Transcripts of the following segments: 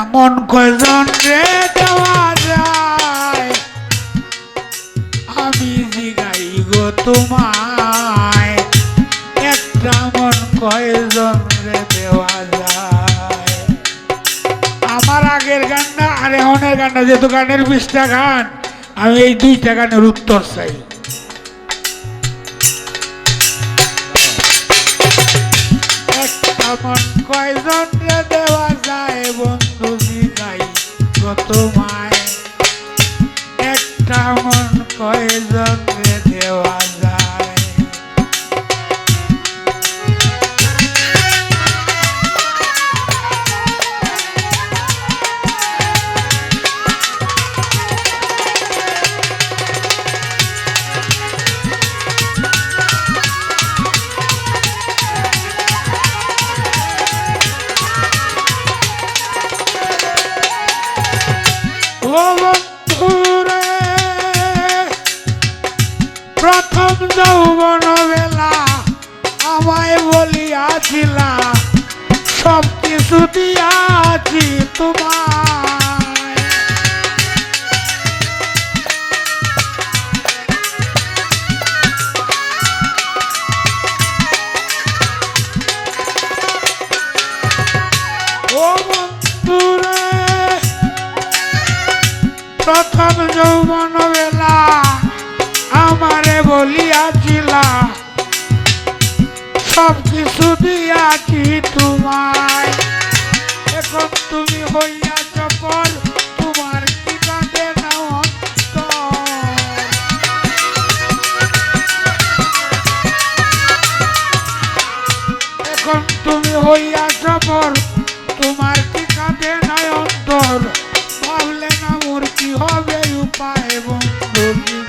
একটা কয়জন রে দেওয়া যায় আমি জিগাই গো তোমায়, একটা মন কয়জন রে দেওয়া যায় আমার আগের গানটা আর এখনের গানটা যেহেতু গানের বিশটা গান, আমি এই দুইটা গানের উত্তর চাই। একটা মন কয়জন কত মায় একটা মন কয়জন প্রথম যৌবন বেলা আমায় বলিয়াছিলা সব কিছু দিয়াছি বন্ধুরে প্রথম যৌবন সব কিছু দিয়াছি তোমায়? এখন তুমি হইয়াছ পর তোমার কি কাঁদে না অন্তর? এখন তুমি হইয়াছ পর তোমার কি কাঁদে নাই অন্তর? ভাবলে না মোর কি হবে উপায় বন্ধু?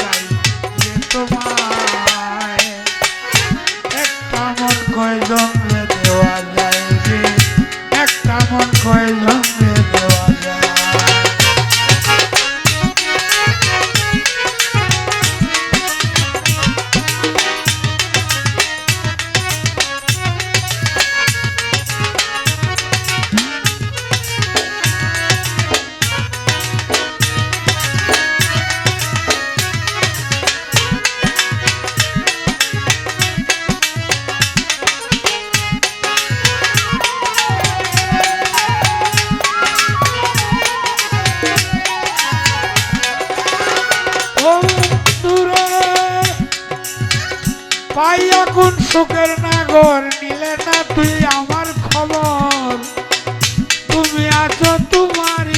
পাইয়া কোন সুখের নাগর নিলে না তুই আমার খবর। তুমি আছো তোমারই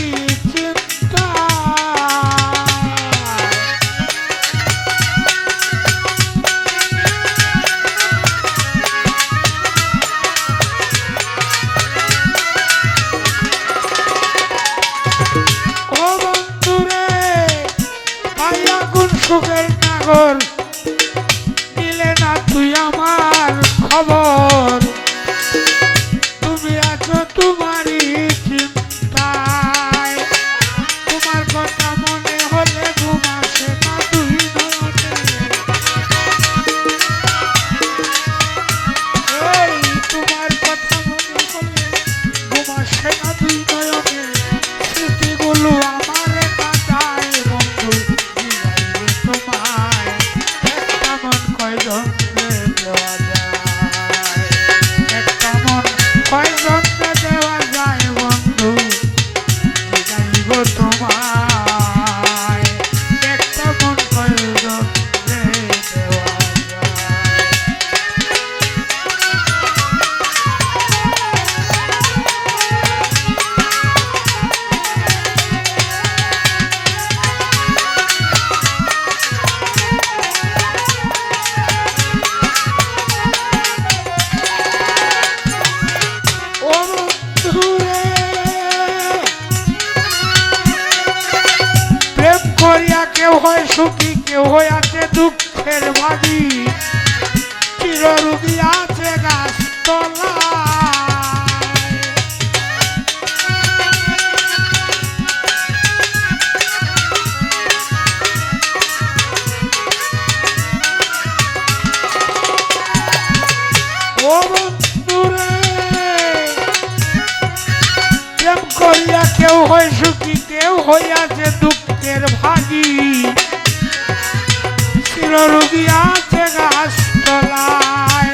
জিগাইব দুঃখের ভাগী চিররুগী আছে গাছ তলায় ও বন্ধুরে, প্রেম করিয়া কেউ হয় সুখী, কেউ হইয়াছে দুঃখের ভাগী। চিররোগী আছে গাছ তলায়।